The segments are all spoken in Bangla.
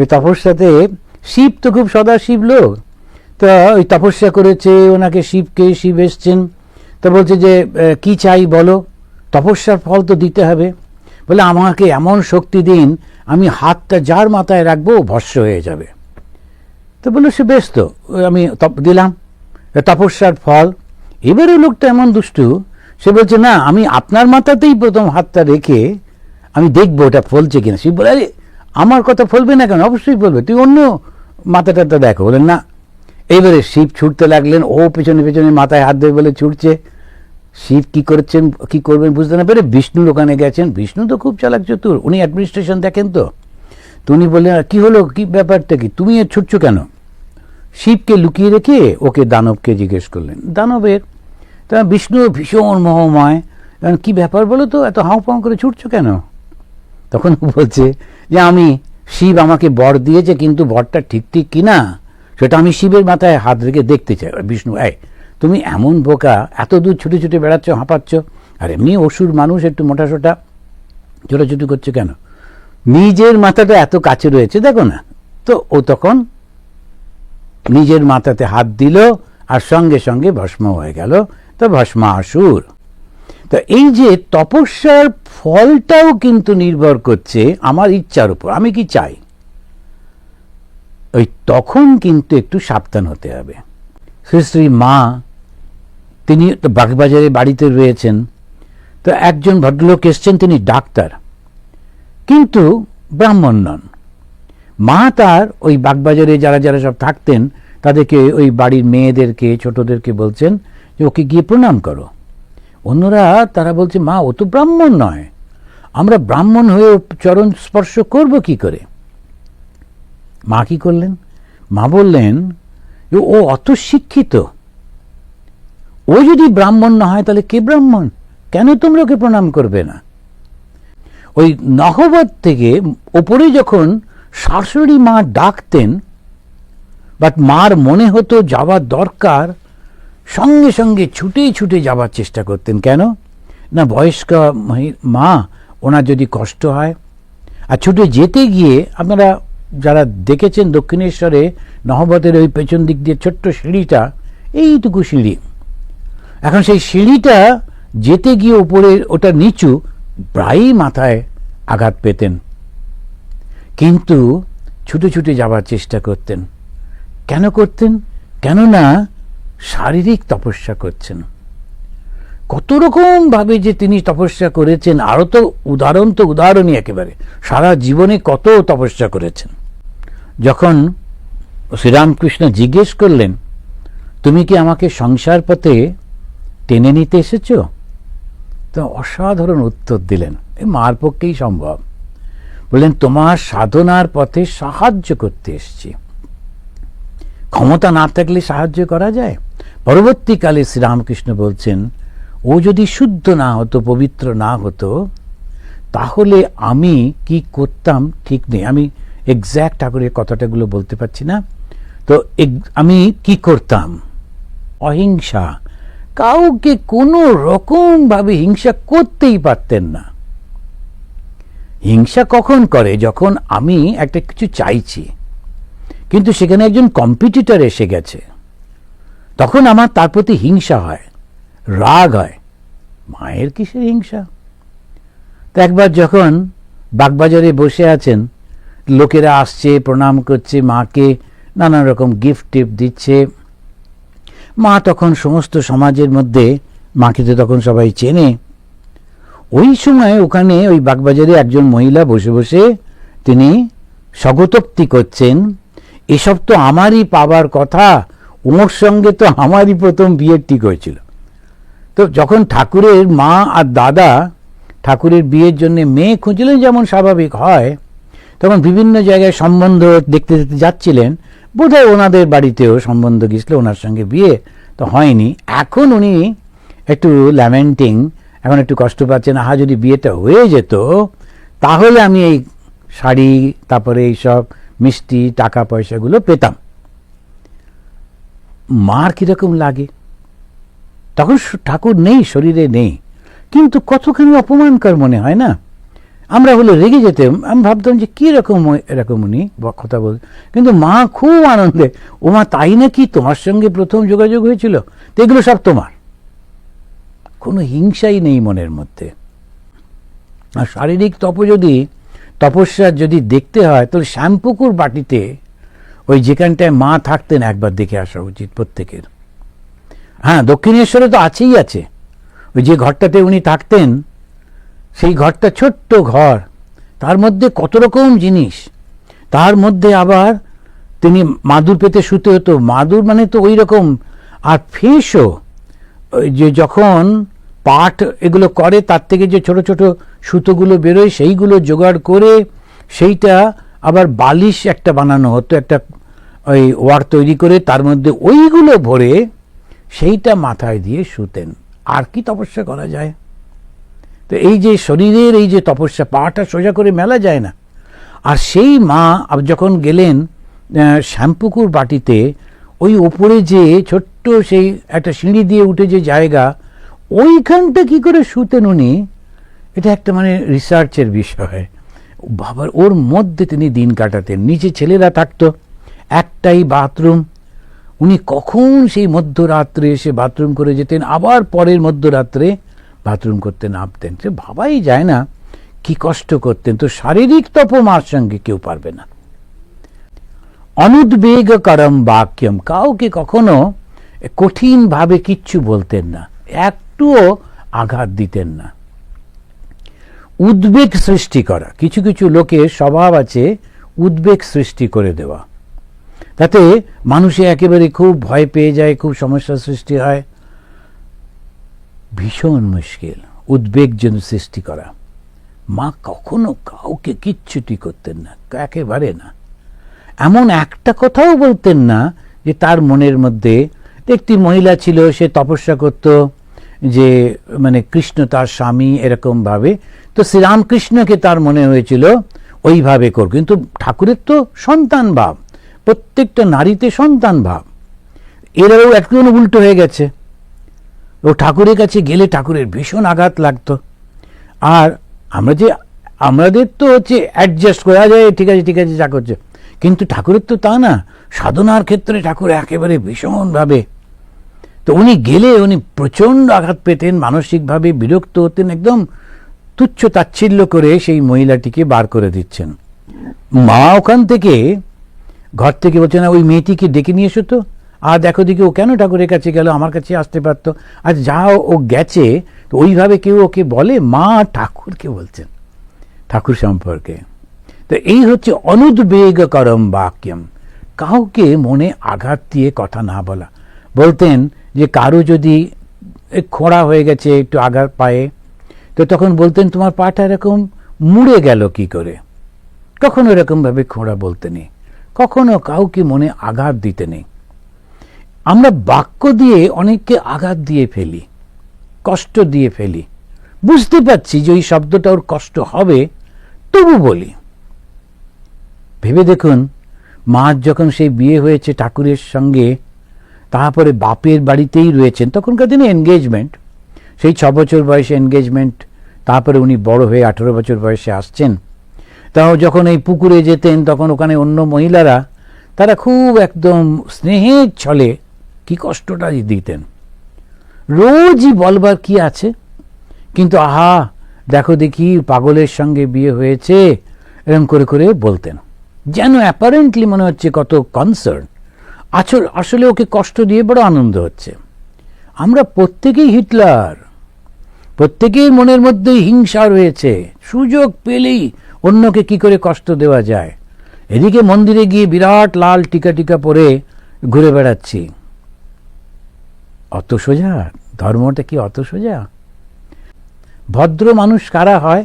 এই তপস্যাতে শিব তো খুব সদা শিব লোক। তা ওই তপস্যা করেছে, ওনাকে শিবকে শিব এসছেন। তা বলছে যে কি চাই বলো? তপস্যার ফল তো দিতে হবে। বলে, আমাকে এমন শক্তি দিন, আমি হাতটা যার মাথায় রাখব ভস্য হয়ে যাবে। তো বলল সে বেশ তো, আমি দিলাম। তপস্যার ফল। এবারে লোকটা এমন দুষ্টু, সে বলছে, না, আমি আপনার মাথাতেই প্রথম হাতটা রেখে আমি দেখব, ওটা ফলছে কিনা। শিব বলে, আরে আমার কথা ফলবে না কেন? অবশ্যই ফলবে তুই অন্য মাথাটাতে দেখো। বলেন, না। এইবারে শিব ছুটতে লাগলেন। ও পেছনে পেছনে মাথায় হাত দেবে বলে ছুটছে। শিব কি করছেন, কি করবেন বুঝতে না পেরে বিষ্ণুর ওখানে গেছেন। বিষ্ণু তো খুব চালাক চতুর। উনি অ্যাডমিনিস্ট্রেশন দেখেন তো। উনি বললেন কি হলো? কি ব্যাপারটা কি? তুমি ছুটছো কেন? শিবকে লুকিয়ে রেখে ওকে দানবকে জিজ্ঞেস করলেন। দানবের, তা বিষ্ণু ভীষণ মহময়। কি ব্যাপার বলো তো? এত হাউ পাউ করে ছুটছো কেন? তখন বলছে যে আমি শিব আমাকে বর দিয়েছে, কিন্তু বরটা ঠিক ঠিক কিনা, সেটা আমি শিবের মাথায় হাত রেখে দেখতে চাই। বিষ্ণু, এই, তুমি এমন বোকা, এত দূর ছুটে ছুটে বেড়াচ্ছ, হাঁপাচ্ছ, আর এমনি অসুর মানুষ একটু মোটা সোটা ছোটাছুটি করছে কেন? নিজের মাথাটা এত কাছে রয়েছে, দেখো না। তো ও তখন নিজের মাথাতে হাত দিল, আর সঙ্গে সঙ্গে ভস্ম হয়ে গেল। তো ভস্মা আসুর তো এই যে তপস্যার ফলটাও কিন্তু নির্ভর করছে আমার ইচ্ছার উপর। আমি কি চাই? ওই তখন কিন্তু একটু সাবধান হতে হবে। শ্রী মা, তিনি বাগবাজারে বাড়িতে রয়েছেন, তো একজন ভদ্রলোক এসছেন, তিনি ডাক্তার, কিন্তু ব্রাহ্মণ নন। মা তার ওই বাগবাজারে যারা যারা সব থাকতেন, তাদেরকে ওই বাড়ির মেয়েদেরকে, ছোটদেরকে বলছেন যে, ওকে গিয়ে প্রণাম করো। অন্যরা, তারা বলছে, মা, ও তো ব্রাহ্মণ নয়। আমরা ব্রাহ্মণ হয়ে চরণ স্পর্শ করব কি করে? মা কি করলেন? মা বললেন, ও অত শিক্ষিত ও যদি ব্রাহ্মণ না হয়, তাহলে কে ব্রাহ্মণ? কেন তোমরা ওকে প্রণাম করবে না? ওই নহবত থেকে ওপরে যখন শাশুড়ি মা ডাকতেন, বাট মার মনে হতো যাওয়ার দরকার, সঙ্গে সঙ্গে ছুটে ছুটে যাওয়ার চেষ্টা করতেন। কেন? না, বয়স্কা মা ওনার যদি কষ্ট হয়। আর ছুটে যেতে গিয়ে আপনারা যারা দেখেছেন দক্ষিণেশ্বরে, নহবতের ওই পেছন দিক দিয়ে ছোট্ট সিঁড়িটা, এইটুকু সিঁড়ি। এখন সেই সিঁড়িটা যেতে গিয়ে উপরে ওটা নিচু প্রায়ই মাথায় আঘাত পেতেন। কিন্তু ছুটে ছুটে যাবার চেষ্টা করতেন। কেন করতেন? কেননা শারীরিক তপস্যা করছেন। কত রকম ভাবে যে তিনি তপস্যা করেছেন, আরও তো উদাহরণ তো উদাহরণই একেবারে। সারা জীবনে কত তপস্যা করেছেন? যখন শ্রীরামকৃষ্ণ জিজ্ঞেস করলেন, তুমি কি আমাকে সংসার পথে টেনে নিতে এসেছ? তো অসাধারণ উত্তর দিলেন এই মার পক্ষেই সম্ভব। বললেন, তোমার সাধনার পথে সাহায্য করতে এসেছি। ক্ষমতা না থাকলে সাহায্য করা যায়? পরবর্তীকালে শ্রীরামকৃষ্ণ বলছেন ও যদি শুদ্ধ না হতো, পবিত্র না হতো, তাহলে আমি কি করতাম ঠিক নেই। আমি এক্স্যাক্ট ঠাকুরের কথাটাগুলো বলতে পারছি না। তো আমি কি করতাম? অহিংসা। কাউকে কোনো রকম ভাবে হিংসা করতেই পারতেন না। হিংসা কখন করে? যখন আমি একটা কিছু চাইছি। কিন্তু সেখানে একজন কম্পিটিটর এসে গেছে। তখন আমার তার প্রতি হিংসা হয়। রাগ হয়, মায়ের কিসের হিংসা? তো একবার যখন বাগবাজারে বসে আছেন, লোকেরা আসছে, প্রণাম করছে মাকে নানা রকম গিফট টিফট দিচ্ছে। মা তখন সমস্ত সমাজের মধ্যে, মাকে তো তখন সবাই চেনে। ওই সময় ওখানে ওই বাগবাজারে একজন মহিলা বসে বসে তিনি স্বগতোক্তি করছেন, এসব তো আমারই পাবার কথা, ওর সঙ্গে তো আমারই প্রথম বিয়ের ঠিক হয়েছিল। তো যখন ঠাকুরের মা আর দাদা ঠাকুরের বিয়ের জন্য মেয়ে খুঁজলেন যেমন স্বাভাবিক হয়, তখন বিভিন্ন জায়গায় সম্বন্ধ দেখতে দেখতে যাচ্ছিলেন। বোধহয় ওনাদের বাড়িতেও সম্বন্ধ গিয়েছিল, ওনার সঙ্গে বিয়ে তো হয়নি। এখন উনি একটু ল্যামেন্টিং এখন একটু কষ্ট পাচ্ছেন, আহা, যদি বিয়েটা হয়ে যেত, তাহলে আমি এই শাড়ি, তারপরে এইসব মিষ্টি টাকা পয়সাগুলো পেতাম। মার কীরকম লাগে? তখন ঠাকুর নেই, শরীরে নেই। কিন্তু কতখানি অপমানকর মনে হয় না? আমরা হলে রেগে যেতাম, আমি ভাবতাম যে কী রকম এরকম উনি কথা বল কিন্তু মা খুব আনন্দে, ও মা, তাই নাকি তোমার সঙ্গে প্রথম যোগাযোগ হয়েছিল? তো এগুলো সব তোমার। কোনো হিংসাই নেই মনের মধ্যে। আর শারীরিক তপ যদি, তপস্যা যদি দেখতে হয়, তাহলে শ্যামপুকুর বাটিতে ওই যেখানটায় মা থাকতেন একবার দেখে আসা উচিত প্রত্যেকের। হ্যাঁ দক্ষিণেশ্বরে তো আছেই আছে। ওই যে ঘরটাতে উনি থাকতেন, সেই ঘরটা ছোট্ট ঘর। তার মধ্যে কত রকম জিনিস। তার মধ্যে আবার তিনি মাদুর পেতে শুতে হতো। মাদুর মানে তো ওই রকম। আর ওই যে যখন পাট এগুলো করে, তার থেকে যে ছোট ছোট সুতোগুলো বেরোয়, সেইগুলো জোগাড় করে, সেইটা আবার বালিশ একটা বানানো হতো, একটা ওই ওয়ার তৈরি করে, তার মধ্যে ওইগুলো ভরে সেইটা মাথায় দিয়ে শুতেন। আর কি তপস্যা করা যায়? তো এই যে শরীরের এই যে তপস্যা, পাটা সোজা করে মেলা যায় না। আর সেই মা যখন গেলেন শ্যাম্পুকুর বাটিতে, ওই ওপরে যে ছোট্ট সেই একটা সিঁড়ি দিয়ে উঠে যে জায়গা, ওইখানটা কি করে শুতেন উনি? এটা একটা মানে রিসার্চের বিষয়। বাবার, ওর মধ্যে তিনি দিন কাটাতেন। নিচে ছেলেরা থাকতো। একটাই বাথরুম উনি কখন সেই মধ্যরাত্রে এসে বাথরুম করে যেতেন, আবার পরের মধ্যরাত্রে বাথরুম করতে নামতেন। সে ভাবাই যায় না, কি কষ্ট করতেন। তো শারীরিক তপমার সঙ্গে কেউ পারবে না। অনুদ্বেগ করম বাক্যম, কাউকে কখনো কঠিনভাবে কিচ্ছু বলতেন না, একটুও আঘাত দিতেন না। উদ্বেগ সৃষ্টি করা, কিছু কিছু লোকের স্বভাব আছে উদ্বেগ সৃষ্টি করে দেওয়া। তাতে মানুষে একেবারে খুব ভয় পেয়ে যায়, খুব সমস্যার সৃষ্টি হয়। ভীষণ মুশকিল, উদ্বেগ যেন সৃষ্টি করা। মা কখনো কাউকে কিচ্ছুটি করতেন না, একেবারে না। এমন একটা কথাও বলতেন না যে তার মনের মধ্যে একটি মহিলা ছিল, সে তপস্যা করত, যে মানে কৃষ্ণ তার স্বামী এরকম ভাবে তো শ্রীরামকৃষ্ণকে তার মনে হয়েছিল, ওইভাবে কর। কিন্তু ঠাকুরের তো সন্তান ভাব প্রত্যেকটা নারীতে সন্তান ভাব। এরাও একটু উল্টো হয়ে গেছে। ও ঠাকুরের কাছে গেলে ঠাকুরের ভীষণ আঘাত লাগতো। আর আমরা যে, আমাদের তো হচ্ছে অ্যাডজাস্ট করা যায়, ঠিক আছে ঠিক আছে, যা করছে। কিন্তু ঠাকুরের তো তা না, সাধনার ক্ষেত্রে ঠাকুর একেবারে ভীষণভাবে। তো উনি গেলে উনি প্রচণ্ড আঘাত পেতেন, মানসিকভাবে বিরক্ত হতেন, একদম তুচ্ছ তাচ্ছিল্য করে সেই মহিলাটিকে বার করে দিচ্ছেন। মা ওখান থেকে ঘর থেকে বলছে, না, ওই মেয়েটিকে ডেকে নিয়ে এসো তো। আর দেখো দেখি ও কেন ঠাকুরের কাছে গেল, আমার কাছে আসতে পারতো। আর যা ও গেছে, তো ওইভাবে কেউ ওকে বলে, মা ঠাকুরকে বলছেন, ঠাকুর সম্পর্কে। তো এই হচ্ছে অনুদ্বেগ করম বাক্যম। কাউকে মনে আঘাত দিয়ে কথা না বলা। বলতেন যে, কারও যদি খোঁড়া হয়ে গেছে, একটু আঘাত পায়ে, তো তখন বলতেন, তোমার পাটা এরকম মুড়ে গেল কি করে? কখনো এরকমভাবে খোঁড়া বলতে নেই কখনো কাউকে মনে আঘাত দিতে নেই। আমরা বাক্য দিয়ে অনেককে আঘাত দিয়ে ফেলি, কষ্ট দিয়ে ফেলি। বুঝতে পারছি যে ওই শব্দটা ওর কষ্ট হবে, তবু বলি। ভেবে দেখুন, মার যখন সেই বিয়ে হয়েছে ঠাকুরের সঙ্গে, তারপরে বাপের বাড়িতেই রয়েছেন, তখনকার দিনে এনগেজমেন্ট সেই ছ বছর বয়সে এনগেজমেন্ট তারপরে উনি বড় হয়ে আঠেরো বছর বয়সে আসছেন। তাও যখন এই পুকুরে যেতেন, তখন ওখানে অন্য মহিলারা, তারা খুব একদম স্নেহের ছলে কি কষ্টটা দিতেন। রোজই বলবার কি আছে? কিন্তু আহা, দেখো দেখি পাগলের সঙ্গে বিয়ে হয়েছে এরকম করে করে বলতেন। যেন অ্যাপারেন্টলি মনে হচ্ছে কত কনসার্ন আসল আসলে ওকে কষ্ট দিয়ে বড় আনন্দ হচ্ছে। আমরা প্রত্যেকেই হিটলার। প্রত্যেকেই মনের মধ্যে হিংসা রয়েছে। সুযোগ পেলেই অন্যকে কি করে কষ্ট দেওয়া যায়? এদিকে মন্দিরে গিয়ে বিরাট লাল টিকা টিকা পরে ঘুরে বেড়াচ্ছি। অত সোজা? ধর্মটা কি অত সোজা? ভদ্র মানুষ কারা হয়?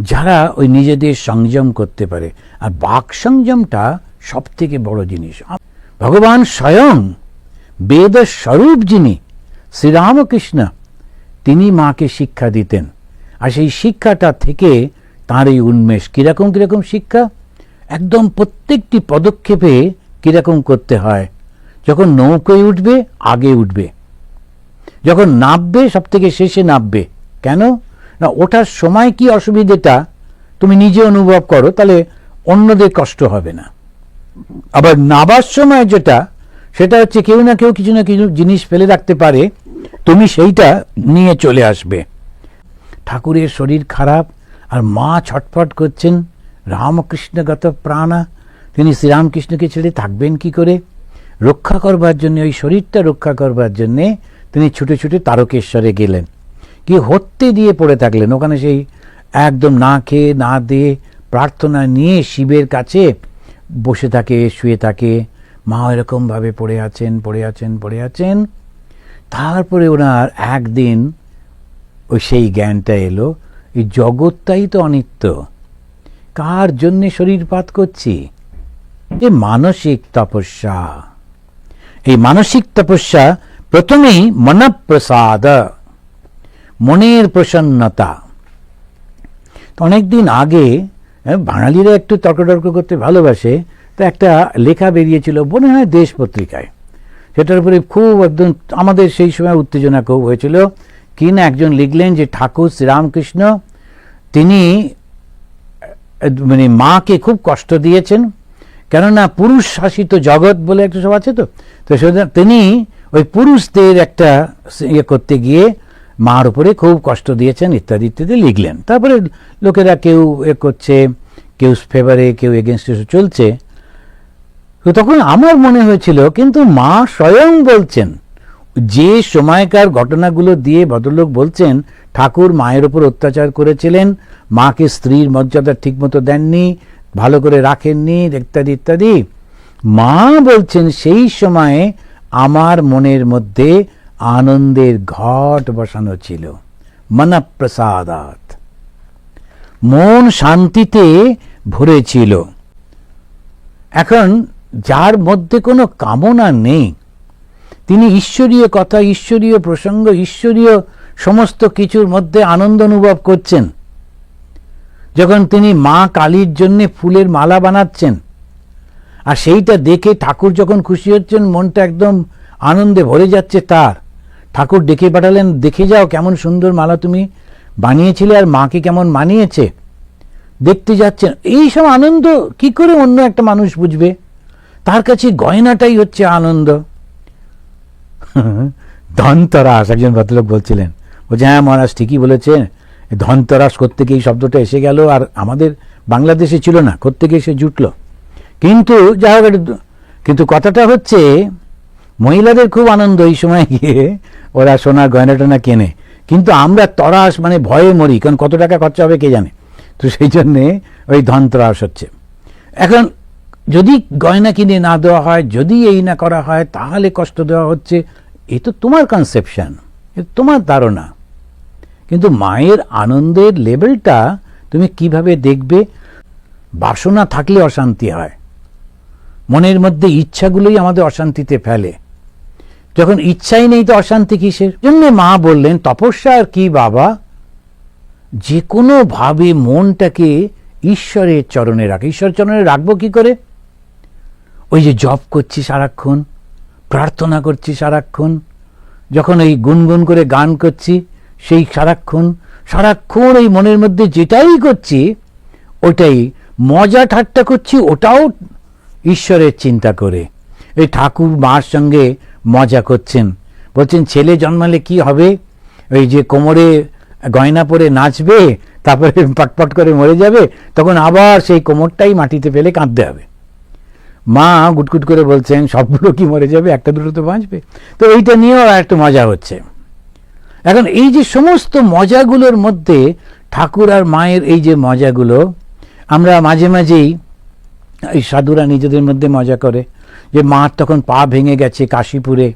যারা ওই নিজেদের সংযম করতে পারে। আর বাক সংযমটা সব থেকে বড় জিনিস। ভগবান স্বয়ং বেদ স্বরূপ যিনি, শ্রীরামকৃষ্ণ, তিনি মাকে শিক্ষা দিতেন। আর সেই শিক্ষাটা থেকে তার এই উন্মেষ। কীরকম কীরকম শিক্ষা? একদম প্রত্যেকটি পদক্ষেপে কীরকম করতে হয়। যখন নৌকোয় উঠবে, আগে উঠবে। যখন নামবে সব থেকে শেষে নামবে কেন? না, ওঠার সময় কি অসুবিধেটা? তুমি নিজে অনুভব করো, তাহলে অন্যদের কষ্ট হবে না। আবার নাবার সময় যেটা, সেটা হচ্ছে কেউ না কেউ কিছু না কিছু জিনিস ফেলে রাখতে পারে। তুমি সেইটা নিয়ে চলে আসবে। ঠাকুরের শরীর খারাপ আর মা ছটফট করছেন রামকৃষ্ণগত প্রাণা, তিনি শ্রীরামকৃষ্ণকে ছেড়ে থাকবেন কি করে? রক্ষা করবার জন্য, ওই শরীরটা রক্ষা করবার জন্যে তিনি ছুটে ছুটে তারকেশ্বরে গেলেন। কি হত্যে দিয়ে পড়ে থাকলেন, ওখানে সেই একদম না খেয়ে, না দিয়ে প্রার্থনা নিয়ে শিবের কাছে বসে থাকে, শুয়ে থাকে। মা এরকমভাবে পড়ে আছেন পড়ে আছেন পড়ে আছেন। তারপরে ওনার একদিন ওই সেই জ্ঞানটা এলো এই জগৎটাই তো অনিত্য। কার জন্যে শরীরপাত করছি? এ মানসিক তপস্যা। এই মানসিক তপস্যা প্রথমেই মনপ্রসাদ, মনের প্রসন্নতা। অনেকদিন আগে বাঙালিরা একটু তর্ক করতে ভালোবাসে, তা একটা লেখা বেরিয়েছিল, মনে হয় দেশ পত্রিকায়। সেটার উপরে খুব একদম আমাদের সেই সময় উত্তেজনা খুব হয়েছিল। কি না একজন লিখলেন যে ঠাকুর শ্রীরামকৃষ্ণ, তিনি মানে মাকে খুব কষ্ট দিয়েছেন। কেননা পুরুষ শাসিত জগৎ বলে একটা সব আছে তো। তো তিনি ওই পুরুষদের একটা ইয়ে করতে গিয়ে মার উপরে খুব কষ্ট দিয়েছেন, ইত্যাদি ইত্যাদি লিখলেন। তারপরে লোকেরা কেউ এ করছে, কেউ ফেভারে কেউ এগেনস্টে চলছে। তো তখন আমার মনে হয়েছিল, কিন্তু মা স্বয়ং বলছেন যে সময়কার ঘটনাগুলো দিয়ে ভদ্রলোক বলছেন, ঠাকুর মায়ের ওপর অত্যাচার করেছিলেন, মাকে স্ত্রীর মর্যাদা ঠিকমতো দেননি, ভালো করে রাখেননি, ইত্যাদি ইত্যাদি। মা বলছেন, সেই সময়ে আমার মনের মধ্যে আনন্দের ঘট বসানো ছিল। মনপ্রসাদাত। মন শান্তিতে ভরেছিল। এখন যার মধ্যে কোনো কামনা নেই তিনি ঈশ্বরীয় কথা, ঈশ্বরীয় প্রসঙ্গ, ঈশ্বরীয় সমস্ত কিছুর মধ্যে আনন্দ অনুভব করছেন। যখন তিনি মা কালীর জন্যে ফুলের মালা বানাচ্ছেন, আর সেইটা দেখে ঠাকুর যখন খুশি হচ্ছেন, মনটা একদম আনন্দে ভরে যাচ্ছে তার। ঠাকুর ডেকে পাঠালেন, দেখে যাও কেমন সুন্দর মালা তুমি বানিয়েছিলে আর মাকে কেমন মানিয়েছে। দেখতে যাচ্ছেন। এই সব আনন্দ কি করে অন্য একটা মানুষ বুঝবে? তার কাছে গয়নাটাই হচ্ছে আনন্দ। ধনতরাস, একজন ভদ্রলোক বলছিলেন। বলছে হ্যাঁ মহারাজ, ঠিকই বলেছেন। ধনতরাস করতে এই শব্দটা এসে গেল আর আমাদের বাংলাদেশে ছিল না, কোত্থেকে এসে জুটলো। কিন্তু যা হোক কিন্তু কথাটা হচ্ছে, মহিলাদের খুব আনন্দ এই সময় গিয়ে ওরা সোনার গয়না টয়না কেনে। কিন্তু আমরা তরাস মানে ভয়ে মরি, কারণ কত টাকা খরচা হবে কে জানে? তো সেই জন্যে ওই ধনতরাস হচ্ছে। এখন যদি গয়না কিনে না দেওয়া হয়, যদি এই না করা হয়, তাহলে কষ্ট দেওয়া হচ্ছে। এ তো তোমার কনসেপশন তোমার ধারণা। কিন্তু মায়ের আনন্দের লেভেলটা তুমি কীভাবে দেখবে? বাসনা থাকলে অশান্তি হয়। মনের মধ্যে ইচ্ছাগুলোই আমাদের অশান্তিতে ফেলে। যখন ইচ্ছাই নেই তো অশান্তি কিসের? জন্য মা বললেন, তপস্যা আর কি বাবা? যে কোনো ভাবে মনটাকে ঈশ্বরের চরণে রাখ। ঈশ্বর চরণে রাখব কি করে? ওই যে জব করছি সারাক্ষণ। প্রার্থনা করছি সারাক্ষণ। যখন এই গুনগুন করে গান করছি, সেই সারাক্ষণ সারাক্ষণ এই মনের মধ্যে যেটাই করছি, ওটাই মজা ঠাট্টা করছি, ওটাও ঈশ্বরের চিন্তা করে। এই ঠাকুর মার সঙ্গে মজা করছেন। বলছেন, ছেলে জন্মালে কি হবে? ওই যে কোমরে গয়না পরে নাচবে, তারপরে পটপট করে মরে যাবে, তখন আবার সেই কোমরটাই মাটিতে ফেলে কাঁদতে হবে। মা গুটগুট করে বলছেন, সবগুলো কি মরে যাবে? একটা দুটো তো বাঁচবে। তো এইটা নিয়েও একটা মজা হচ্ছে। এখন এই যে সমস্ত মজাগুলোর মধ্যে ঠাকুর আর মায়ের এই যে মজাগুলো, আমরা মাঝে মাঝেই এই সাধুরা নিজেদের মধ্যে মজা করে। যে মার তখন পা ভেঙে গেছে কাশীপুরে।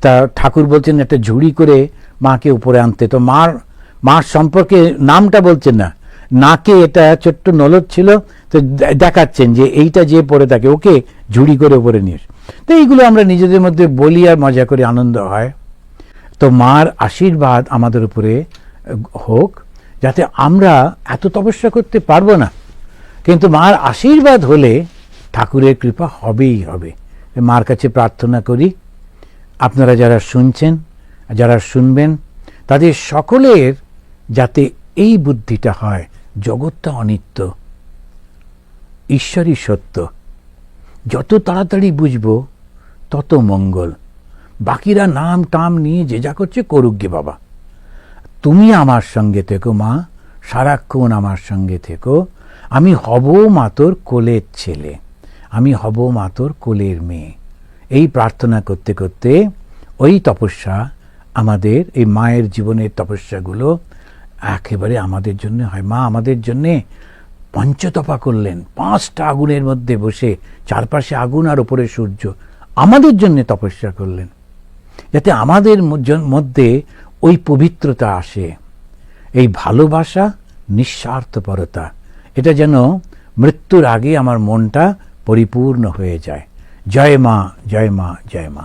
তা ঠাকুর বলছেন, একটা ঝুড়ি করে মাকে উপরে আনতে। তো মার মার সম্পর্কে নামটা বলছেন না। নাকে এটা ছোট্ট নলদ ছিল, তো দেখাচ্ছেন যে এইটা যে পড়ে থাকে ওকে ঝুড়ি করে উপরে নিয়ে তো এইগুলো আমরা নিজেদের মধ্যে বলি আর মজা করে, আনন্দ হয়। তো মার আশীর্বাদ আমাদের উপরে হোক, যাতে আমরা এত তপস্যা করতে পারব না। কিন্তু মার আশীর্বাদ হলে ঠাকুরের কৃপা হবেই হবে। মার কাছে প্রার্থনা করি, আপনারা যারা শুনছেন, যারা শুনবেন, তাদের সকলের যাতে এই বুদ্ধিটা হয়। জগৎটা অনিত্য, ঈশ্বরই সত্য। যত তাড়াতাড়ি বুঝব, তত মঙ্গল। বাকিরা নাম টাম নিয়ে যে যা করছে করুক গে বাবা। তুমি আমার সঙ্গে থেকো মা, সারাক্ষণ আমার সঙ্গে থেকো। আমি হব মাতোর কোলের ছেলে, আমি হব মাতোর কোলের মেয়ে। এই প্রার্থনা করতে করতে ওই তপস্যা আমাদের, এই মায়ের জীবনের তপস্যাগুলো একেবারে আমাদের জন্য হয়। মা আমাদের জন্যে পঞ্চতপা করলেন। পাঁচটা আগুনের মধ্যে বসে, চারপাশে আগুন আর ওপরে সূর্য। আমাদের জন্য তপস্যা করলেন। যাতে আমাদের মধ্যে ওই পবিত্রতা আসে। এই ভালোবাসা, নিঃস্বার্থপরতা, এটা যেন মৃত্যুর আগে আমার মনটা পরিপূর্ণ হয়ে যায়। জয় মা জয় মা জয় মা।